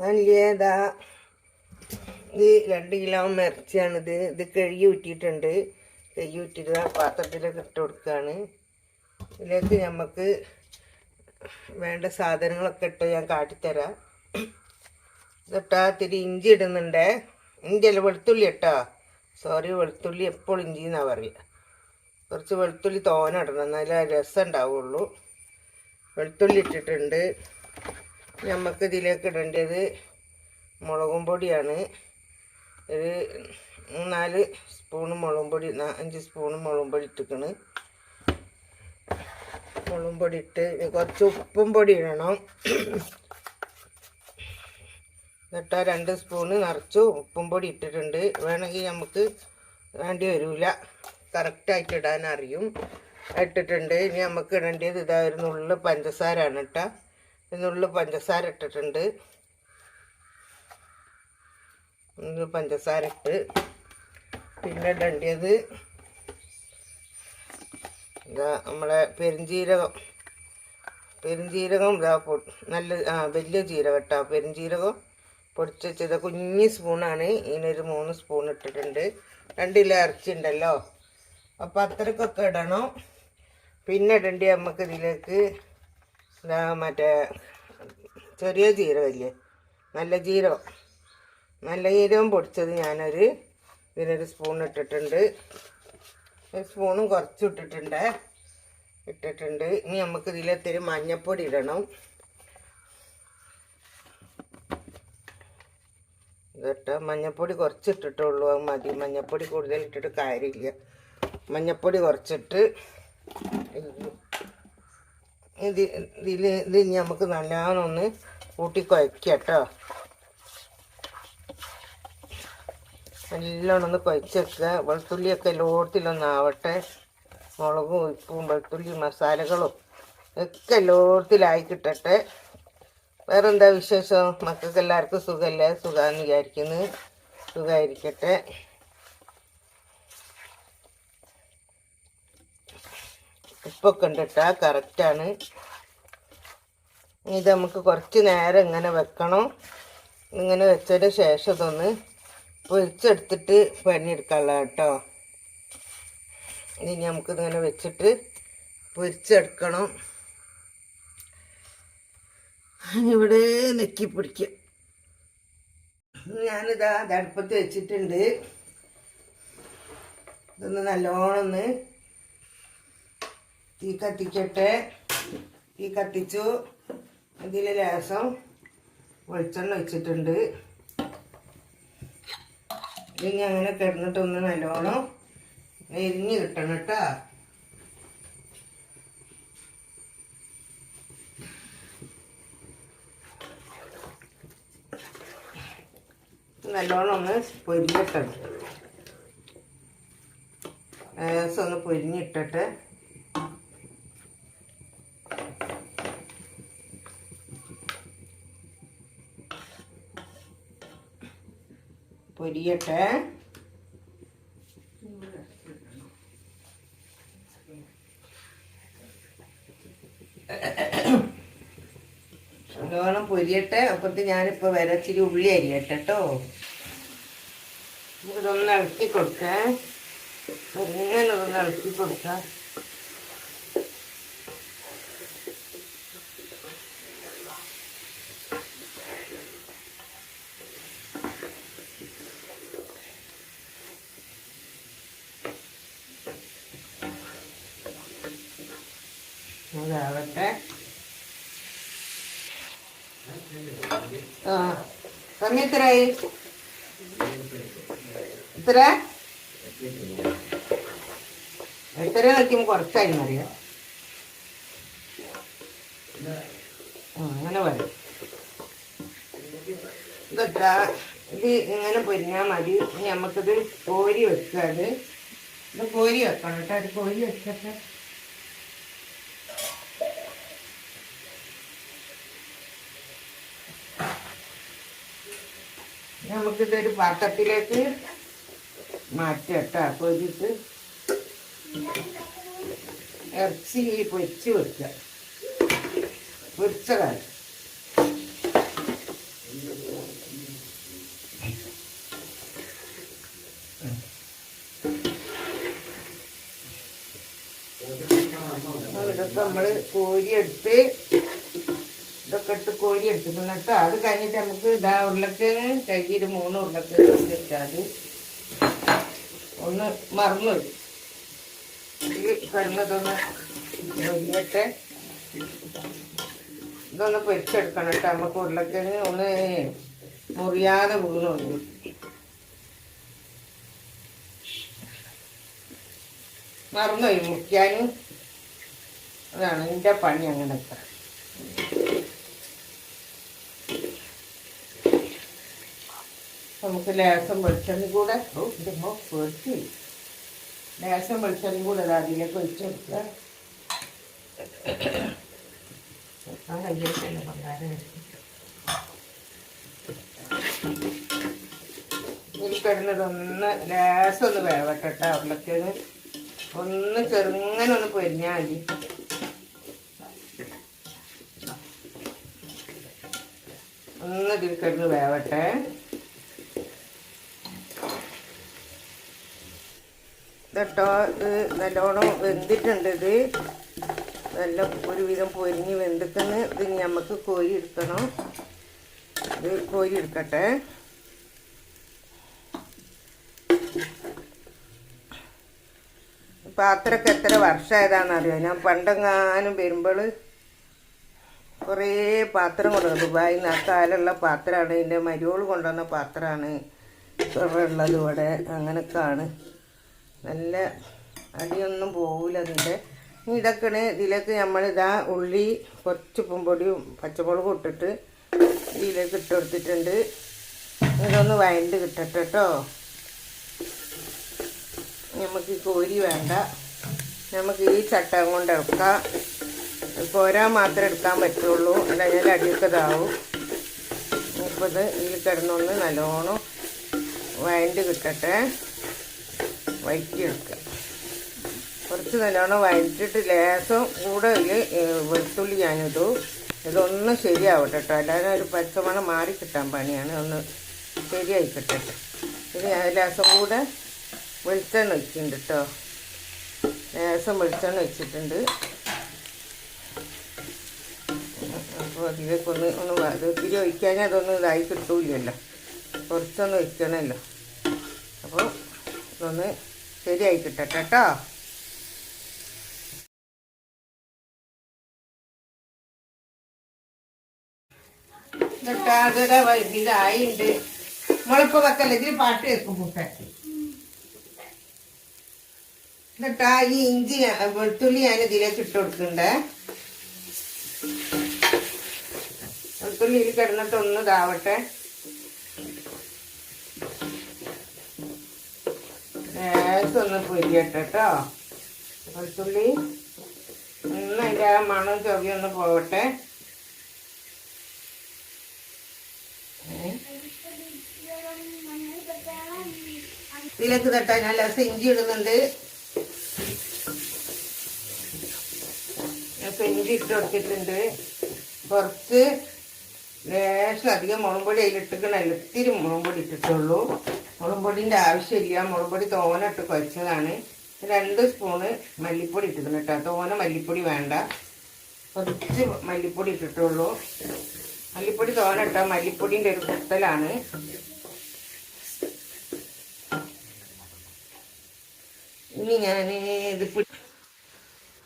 നല്ലിയതാ ഇത് രണ്ട് കിലോ ഇറച്ചിയാണിത്. ഇത് കഴുകി ഊറ്റിയിട്ടുണ്ട്. കഴുകി ഊറ്റിയിട്ട് പാത്രത്തിലേക്ക് ഇട്ട് കൊടുക്കുകയാണ് ഇതിലേക്ക് നമുക്ക് വേണ്ട സാധനങ്ങളൊക്കെ ഇട്ട് ഞാൻ കാട്ടിത്തരാം. ഇതിട്ടാ ഇത്തിരി ഇഞ്ചി ഇടുന്നുണ്ടേ. ഇഞ്ചി അല്ല വെളുത്തുള്ളി ഇട്ടാ. സോറി വെളുത്തുള്ളി എപ്പോൾ ഇഞ്ചി എന്നാണ് പറയുക കുറച്ച് വെളുത്തുള്ളി തോന ഇടണം എന്നാലേ രസം ഉണ്ടാവുള്ളൂ. വെളുത്തുള്ളി ഇട്ടിട്ടുണ്ട്. നമുക്ക് ഇതിലേക്ക് ഇടേണ്ടത് മുളകും പൊടിയാണ്. ഒരു നാല് സ്പൂണ് മുളകും പൊടി അഞ്ച് സ്പൂണ് മുളകും പൊടി ഇട്ടിക്കണ്. മുളകും പൊടി ഇട്ട് കുറച്ച് ഉപ്പും പൊടി ഇടണം. എന്നിട്ട് രണ്ട് സ്പൂണ് നിറച്ചു ഉപ്പും പൊടി ഇട്ടിട്ടുണ്ട്. വേണമെങ്കിൽ നമുക്ക് വേണ്ടി വരില്ല കറക്റ്റായിട്ട് ഇടാൻ അറിയും ഇട്ടിട്ടുണ്ട്. ഇനി നമുക്ക് ഇടേണ്ടത് ഇതാ ഒരു നുള്ളു പഞ്ചസാരയാണ് കേട്ടോ. നുള്ളു പഞ്ചസാര ഇട്ടിട്ടുണ്ട്. പഞ്ചസാര ഇട്ട് പിന്നെ ഇടേണ്ടത് നമ്മളെ പെരുംജീരകം. പെരുംജീരകം ഇതാ നല്ല വലിയ ജീരകം കേട്ടോ പെരുംജീരകം പൊടിച്ച് വെച്ചത്. കുഞ്ഞ് സ്പൂണാണ്. ഇതിനൊരു മൂന്ന് സ്പൂൺ ഇട്ടിട്ടുണ്ട്. രണ്ട് ഇറച്ചി ഉണ്ടല്ലോ. അപ്പോൾ അത്രക്കൊക്കെ ഇടണം. പിന്നെ ഇടേണ്ടി നമുക്ക് ഇതിലേക്ക് ഇതാ മറ്റേ ചെറിയ ജീരകമില്ലേ? നല്ല ജീരകം. നല്ല ജീരകം പൊടിച്ചത് ഞാനൊരു ഇതിനൊരു സ്പൂൺ ഇട്ടിട്ടുണ്ട്. ഒരു സ്പൂണും കുറച്ച് ഇട്ടിട്ടുണ്ട്. ഇട്ടിട്ടുണ്ട്. ഇനി നമുക്ക് ഇതിലെത്തിരി മഞ്ഞപ്പൊടി ഇടണം. ഇതിട്ട് മഞ്ഞപ്പൊടി കുറച്ച് ഇട്ടിട്ടുള്ളൂ അത് മതി. മഞ്ഞപ്പൊടി കൂടുതൽ ഇട്ടിട്ട് കാര്യമില്ല. മഞ്ഞപ്പൊടി കുറച്ചിട്ട് ഇത് ഇതിൽ ഇത് നമുക്ക് നല്ലോണം ഒന്ന് കൂട്ടി കുഴക്കുക കേട്ടോ നല്ലോണം ഒന്ന് കുഴച്ച് വെക്കുക വെളുത്തുള്ളിയൊക്കെ എല്ലായിടത്തിലൊന്ന് മുളകും ഉപ്പും വെളുത്തുള്ളി മസാലകളും ഒക്കെ എല്ലായിടത്തിലായി കിട്ടട്ടെ. വേറെ എന്താ വിശേഷം? മക്കൾക്ക് എല്ലാവർക്കും സുഖമല്ലേ സുഖമെന്ന് വിചാരിക്കുന്നു. സുഖമായിരിക്കട്ടെ ഉപ്പൊക്കെ ഉണ്ട് കേട്ടോ കറക്റ്റാണ് ഇത് നമുക്ക് കുറച്ച് നേരം ഇങ്ങനെ വെക്കണം. ഇങ്ങനെ വെച്ചതിന് ശേഷം ഇതൊന്ന് പൊരിച്ചെടുത്തിട്ട് പണിയെടുക്കാനുള്ള കേട്ടോ ഇനി നമുക്ക് ഇങ്ങനെ വെച്ചിട്ട് പൊരിച്ചെടുക്കണം. ഇവിടെ നെക്കി പിടിക്കും ഞാനിതാ അടുപ്പത്ത് വെച്ചിട്ടുണ്ട്. ഇതൊന്ന് നല്ലോണം ഒന്ന് തീ കത്തിക്കട്ടെ. തീ കത്തിച്ചു. അതിൽ ലേസം വെളിച്ചെണ്ണ വെച്ചിട്ടുണ്ട് ഇനി അങ്ങനെ കിടന്നിട്ടൊന്ന് നല്ലോണം എരിഞ്ഞ് കിട്ടണം കേട്ടോ. നല്ലോണം ഒന്ന് പൊരിഞ്ഞിട്ടുണ്ട് ലേസം ഒന്ന് പൊരിഞ്ഞിട്ടിട്ട് പൊരിയട്ടെ നല്ലോണം പൊരിയട്ടെ. അപ്പത്ത് ഞാനിപ്പോൾ വരച്ചിരി ഉള്ളി അരിയട്ടെ കേട്ടോ ഇതൊന്ന് ഇളക്കി കൊടുക്കാൻ ഇങ്ങനെ ഒന്ന് ഇളക്കി കൊടുക്കാം. അതാവട്ടെ ആ സമയം എത്രയായി എത്ര? എത്ര നോക്കിയുമ്പോൾ കുറച്ചായി അറിയാം അങ്ങനെ പറയും. ഇതൊട്ടാ ഇത് ഇങ്ങനെ പൊരിഞ്ഞാൽ മതി. നമുക്കിത് കോരി വെക്കുക അത് ഇത് കോരി വെക്കണം കേട്ടോ. അത് കോരി വെച്ചിട്ട് നമുക്കിതൊരു പാത്രത്തിലേക്ക് മാറ്റട്ടോ പൊരിച്ച് ഇറച്ചി പൊരിച്ച് വെക്കുക. പൊരിച്ചതാണ്. നമ്മൾ കോരിയെടുത്ത് ഇതൊക്കെ ഇട്ട് കോരി എടുത്തിട്ടുണ്ട് കേട്ടോ. അത് കഴിഞ്ഞിട്ട് നമുക്ക് ഇതാ ഉരുളക്കിഴങ്ങ് കഴുകിയിട്ട് മൂന്ന് ഉരുളക്കിഴങ്ങ് വെച്ചാൽ ഒന്ന് മറന്നു വരും വലിയട്ടെ ഇതൊന്ന് പൊരിച്ചെടുക്കണം കേട്ടോ. നമുക്ക് ഉരുളക്കിഴങ്ങ് ഒന്ന് മുറിയാതെ വീണുണ്ട് മറന്നുപോയി മുറിക്കാനും. അതാണ് എന്റെ പണി അങ്ങനത്തെ നമുക്ക് ലേസം വെളിച്ചെണ്ണ കൂടെ ഇതോ പേടിച്ചു. ലേസം വെളിച്ചെണ്ണ കൂടെ അത് അതിലേക്ക് ഒഴിച്ചെടുക്കുക. ആ ലേസം ഒന്ന് വേവട്ടെ ഉരുളക്കിഴങ്ങ് ഒന്ന് ചെറുങ്ങനെ ഒന്ന് പൊരിഞ്ഞാൽ മതി. ഒന്ന് ഇതിൽ കിടന്ന് വേവട്ടെ. ഇതട്ടോ ഇത് നല്ലോണം വെന്തിട്ടുണ്ട് ഇത്. നല്ല ഒരുവിധം പൊരിഞ്ഞ് വെന്തിക്കുന്ന ഇത് നമുക്ക് കോരി എടുക്കണം. ഇത് കോരി എടുക്കട്ടെ. പാത്രമൊക്കെ എത്ര വർഷമായതാണെന്നറിയോ? ഞാൻ പണ്ടെങ്ങാനും വരുമ്പോൾ കുറേ പാത്രം കൊണ്ടുവന്നു. ദുബായിൽ നിന്ന് ആ പാത്രമാണ്. എന്റെ മരിയോൾ കൊണ്ടുവന്ന പാത്രമാണ്. ഉള്ളത് ഇവിടെ. അങ്ങനെയൊക്കെയാണ്. നല്ല അടിയൊന്നും പോകില്ല അതിന്റെ ഇനി ഇതൊക്കെയാണ് ഇതിലേക്ക് നമ്മളിതാ ഉള്ളി കുറച്ച് ഉപ്പും പൊടിയും പച്ചമുളകും ഇട്ടിട്ട് ഇതിലേക്ക് ഇട്ട് കൊടുത്തിട്ടുണ്ട്. ഇതൊന്ന് വയണ്ട് കിട്ടട്ടെ കേട്ടോ നമുക്ക് ഈ കോരി വേണ്ട. നമുക്ക് ഈ ചട്ടം കൊണ്ട് എടുക്കാം കോരാൻ മാത്രമേ എടുക്കാൻ പറ്റുള്ളൂ. അല്ലെങ്കിൽ അടിയൊക്കെ ഇതാവും. ഇപ്പോൾ ഇത് ഇതിൽ കിടന്നൊന്ന് നല്ലോണം വയണ്ട് കിട്ടട്ടെ. വയറ്റിയെടുക്കുക കുറച്ച് നല്ലോണം വഴറ്റിട്ട് ലേസം കൂടെ വെളുത്തുള്ളി ഞാനിത് ഇതൊന്നും ശരിയാവട്ടെ കേട്ടോ അല്ലാതെ ഒരു പച്ചമണം മാറി കിട്ടാൻ പണിയാണ്. ഒന്ന് ശരിയായി കിട്ടട്ടെ. ഇത് ഞാൻ ലേസം കൂടെ വെളിച്ചെണ്ണ വെച്ചിട്ടുണ്ട് കേട്ടോ ലേസം വെളിച്ചെണ്ണ വെച്ചിട്ടുണ്ട് അപ്പോൾ അതിലേക്ക് ഒന്ന് ഒന്ന് ഇത്തിരി ഒഴിക്കാൻ അതൊന്നും ഇതായി കിട്ടൂലല്ലോ കുറച്ചൊന്ന് ഒഴിക്കണമല്ലോ അപ്പോൾ ഇതൊന്ന് ശരിയായി കിട്ടട്ടെ കേട്ടോ. ഇതൊക്കെ ഇതായിണ്ട്. മുളപ്പ് വെക്കല്ല? ഇതിൽ പാട്ട് മുട്ടാക്കി എന്നിട്ടാ ഈ ഇഞ്ചി വെളുത്തുള്ളി ഞാൻ ഇതിലേക്ക് ഇട്ട് കൊടുക്കണ്ടേ. വെളുത്തുള്ളി ഇതിൽ കിടന്നിട്ട് ഒന്ന് ഇതാവട്ടെ. ഒന്ന് പൊരിയട്ടെ കേട്ടോ വെളുത്തുള്ളി ഒന്ന് അതിന്റെ ആ മണം ചൊവി ഒന്ന് പോവട്ടെ ഏ? ഇതിലേക്ക് തട്ടാൻ ഞാൻ ലേശം ഇഞ്ചി ഇടുന്നുണ്ട്. ഞാൻ ഇഞ്ചി കൊടുത്തിട്ടുണ്ട്. കുറച്ച് ലേശം അധികം മുളകുപൊടി അതിലിട്ടിക്കണ ഇത്തിരി മുളകുപൊടി ഇട്ടിട്ടുള്ളൂ. മുളകുപൊടിന്റെ ആവശ്യമില്ല. മുളമ്പൊടി തോന ഇട്ട് കുഴച്ചതാണ്. രണ്ട് സ്പൂണ് മല്ലിപ്പൊടി ഇട്ടിട്ടുണ്ട് കേട്ടോ. തോന മല്ലിപ്പൊടി വേണ്ട. കുറച്ച് മല്ലിപ്പൊടി ഇട്ടിട്ടുള്ളൂ. മല്ലിപ്പൊടി തോന ഇട്ടാൽ മല്ലിപ്പൊടിന്റെ ഒരു കുത്തലാണ്. ഇനി ഞാൻ ഇത്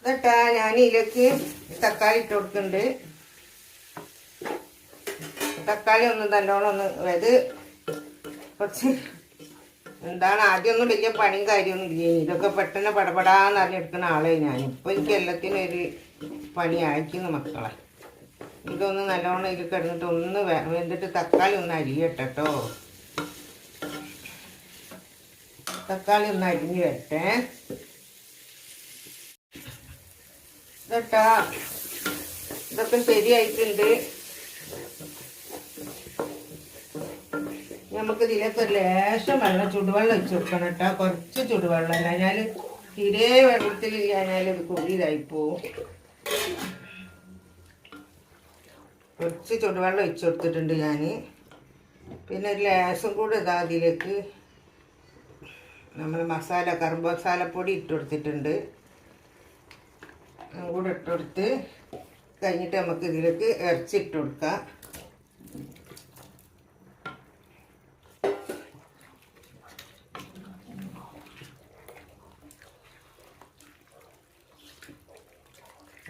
ഇതട്ടാ ഞാൻ ഇതിലേക്ക് തക്കാളി ഇട്ട് കൊടുക്കുന്നുണ്ട്. തക്കാളി ഒന്ന് നല്ലോണം ഒന്ന് അതായത് കുറച്ച് എന്താണ് ആദ്യമൊന്നും വലിയ പണിയും കാര്യമൊന്നും ഇല്ല? ഇതൊക്കെ പെട്ടെന്ന് പടപടാന്ന് എടുക്കുന്ന ആളെ ഞാൻ. ഇപ്പം എനിക്ക് എല്ലാത്തിനും ഒരു പണി അയക്കുന്ന മക്കളെ. ഇതൊന്ന് നല്ലോണം ഇതിൽ കിടന്നിട്ട് ഒന്ന് വെന്തിട്ട് തക്കാളി ഒന്ന് അരിയട്ടെ കേട്ടോ തക്കാളി ഒന്ന് അരിഞ്ഞ് വരട്ടെ. ഇതൊക്കെ ശരിയായിട്ടുണ്ട്. നമുക്ക് ഇതിലേക്ക് ഒരു ലേശം വെള്ളം ചുടുവെള്ളം വെച്ച് കൊടുക്കണം കേട്ടോ. കുറച്ച് ചുടുവെള്ളം കഴിഞ്ഞാൽ തീരെ വെള്ളത്തിൽ കഴിഞ്ഞാൽ ഇത് കുഴിയിലായി പോവും. കുറച്ച് ചുടുവെള്ളം ഒഴിച്ചു കൊടുത്തിട്ടുണ്ട് ഞാൻ. പിന്നെ ഒരു ലേശം കൂടെ ഇതാ അതിലേക്ക് നമ്മൾ മസാല കറുമ്പ് മസാലപ്പൊടി ഇട്ട് കൊടുത്തിട്ടുണ്ട്. കൂടെ ഇട്ടുകൊടുത്ത് കഴിഞ്ഞിട്ട് നമുക്ക് ഇതിലേക്ക് ഇറച്ചി ഇട്ട് കൊടുക്കാം.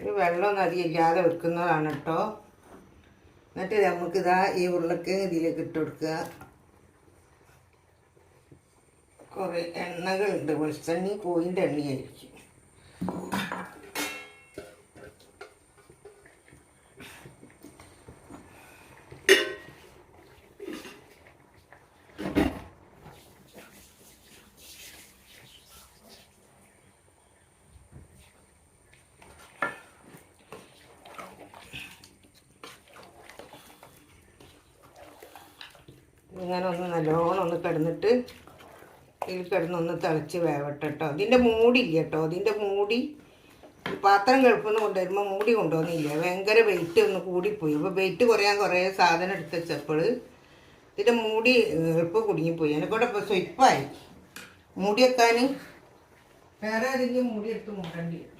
ഇത് വെള്ളമൊന്നും അധികം ഇല്ലാതെ വെക്കുന്നതാണ് കേട്ടോ. എന്നിട്ട് നമുക്കിതാ ഈ ഉരുളക്കിഴങ്ങ് ഇതിലേക്ക് ഇട്ട് കൊടുക്കുക. കുറേ എണ്ണകളുണ്ട്. വെളിച്ചെണ്ണി കോയിന്റെ എണ്ണയായിരിക്കും. ഇങ്ങനെ ഒന്ന് നല്ലോണം ഒന്ന് കിടന്നിട്ട് ഇതിൽ കിടന്നൊന്ന് തിളച്ച് വേവട്ടെ കേട്ടോ ഇതിന്റെ മൂടില്ല കേട്ടോ ഇതിന്റെ മൂടി പാത്രം കിഴപ്പെന്ന് കൊണ്ടുവരുമ്പോൾ മൂടി കൊണ്ടുവന്നില്ല? ഭയങ്കര വെയിറ്റ് ഒന്ന് കൂടിപ്പോയി. അപ്പോൾ വെയിറ്റ് കുറയാൻ കുറേ സാധനം എടുത്ത് വെച്ചപ്പോൾ ഇതിന്റെ മൂടി എളുപ്പ് കുടുങ്ങിപ്പോയി. എന്നെക്കൂടെ ഇപ്പോൾ സ്വയ്പ്പായി മൂടി വെക്കാൻ വേറെ ഏതെങ്കിലും മൂടി എടുത്ത് മൂടേണ്ടി വരും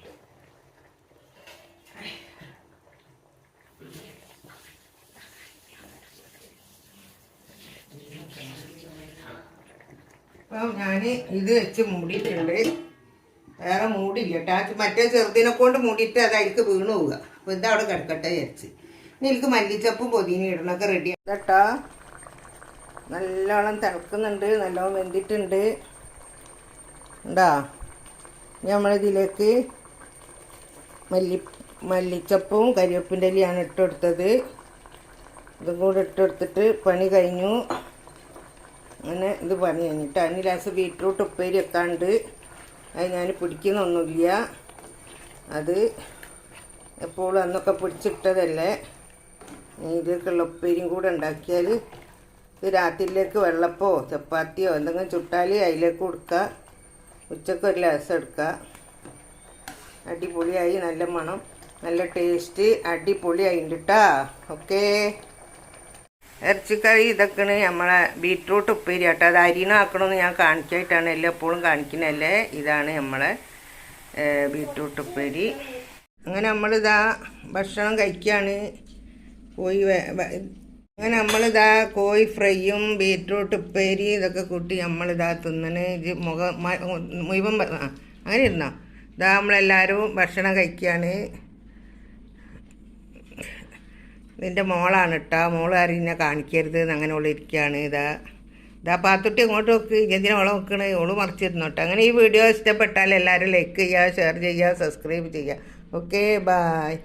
അപ്പം ഞാൻ ഇത് വെച്ച് മൂടിയിട്ടുണ്ട്. വേറെ മൂടില്ല കേട്ടോ മറ്റേ ചെറുതിനെ കൊണ്ട് മൂടിയിട്ട് അത് അതിലേക്ക് വീണ് പോവുക. അപ്പോൾ ഇത് അവിടെ കിടക്കട്ടെ വിചാരിച്ച്. ഇനി എനിക്ക് മല്ലിച്ചപ്പും പൊതിനി ഇടണൊക്കെ റെഡി കേട്ടോ നല്ലോണം തിളക്കുന്നുണ്ട്. നല്ലോണം വെന്തിട്ടുണ്ട്. ഉണ്ടാ നമ്മളിതിലേക്ക് മല്ലി മല്ലിച്ചപ്പും കരിവേപ്പിന്റെ ഇലയാണ് ഇട്ടെടുത്തത് ഇതും കൂടെ ഇട്ടെടുത്തിട്ട് പണി കഴിഞ്ഞു. അങ്ങനെ ഇത് പണി കഴിഞ്ഞിട്ട് അതിന് ലാസ്റ്റ് ബീട്രൂട്ട് ഉപ്പേരി വെക്കാണ്ട് അത് ഞാൻ പിടിക്കുന്നൊന്നുമില്ല. അത് എപ്പോഴും അന്നൊക്കെ പിടിച്ചിട്ടതല്ലേ. ഇതിലേക്കുള്ള ഉപ്പേരിയും കൂടെ ഉണ്ടാക്കിയാൽ ഇത് രാത്രിയിലേക്ക് വെള്ളപ്പോ ചപ്പാത്തിയോ എന്തെങ്കിലും ചുട്ടാൽ അതിലേക്ക് കൊടുക്കുക. ഉച്ചയ്ക്ക് ഒരു ലാസ് എടുക്കുക. അടിപൊളിയായി നല്ല മണം നല്ല ടേസ്റ്റ് അടിപൊളിയായിട്ടുണ്ട് കേട്ടോ ഓക്കേ. ഇറച്ചിക്കറി ഇതൊക്കെയാണ് നമ്മളെ ബീട്രൂട്ട് ഉപ്പേരി കേട്ടോ അത് അരിനാക്കണമെന്ന് ഞാൻ കാണിക്കായിട്ടാണ് എല്ലാം എപ്പോഴും കാണിക്കുന്നതല്ലേ? ഇതാണ് നമ്മളെ ബീറ്റ്റൂട്ട് ഉപ്പേരി. അങ്ങനെ നമ്മളിതാ ഭക്ഷണം കഴിക്കുകയാണ് കോഴി അങ്ങനെ നമ്മളിതാ കോഴി ഫ്രൈയും ബീട്രൂട്ട് ഉപ്പേരി ഇതൊക്കെ കൂട്ടി നമ്മളിതാ തിന്നണ്. ഇത് മുഖം മുഴുവൻ അങ്ങനെ ഇരുന്നോ? ഇതാ നമ്മളെല്ലാവരും ഭക്ഷണം കഴിക്കുകയാണ് ഇതിന്റെ മോളാണ് കേട്ടോ മോൾ ആരും കാണിക്കരുത് അങ്ങനെ ഉള്ള ഇരിക്കുകയാണ് ഇതാ. ഇതാ പാത്തുട്ടി ഇങ്ങോട്ട് നോക്ക്. എന്തിനാ ഓളെ നോക്കണേ? ഓൾ മറിച്ചിരുന്നോട്ടെ അങ്ങനെ ഈ വീഡിയോ ഇഷ്ടപ്പെട്ടാൽ എല്ലാവരും ലൈക്ക് ചെയ്യുക ഷെയർ ചെയ്യുക സബ്സ്ക്രൈബ് ചെയ്യുക. Okay bye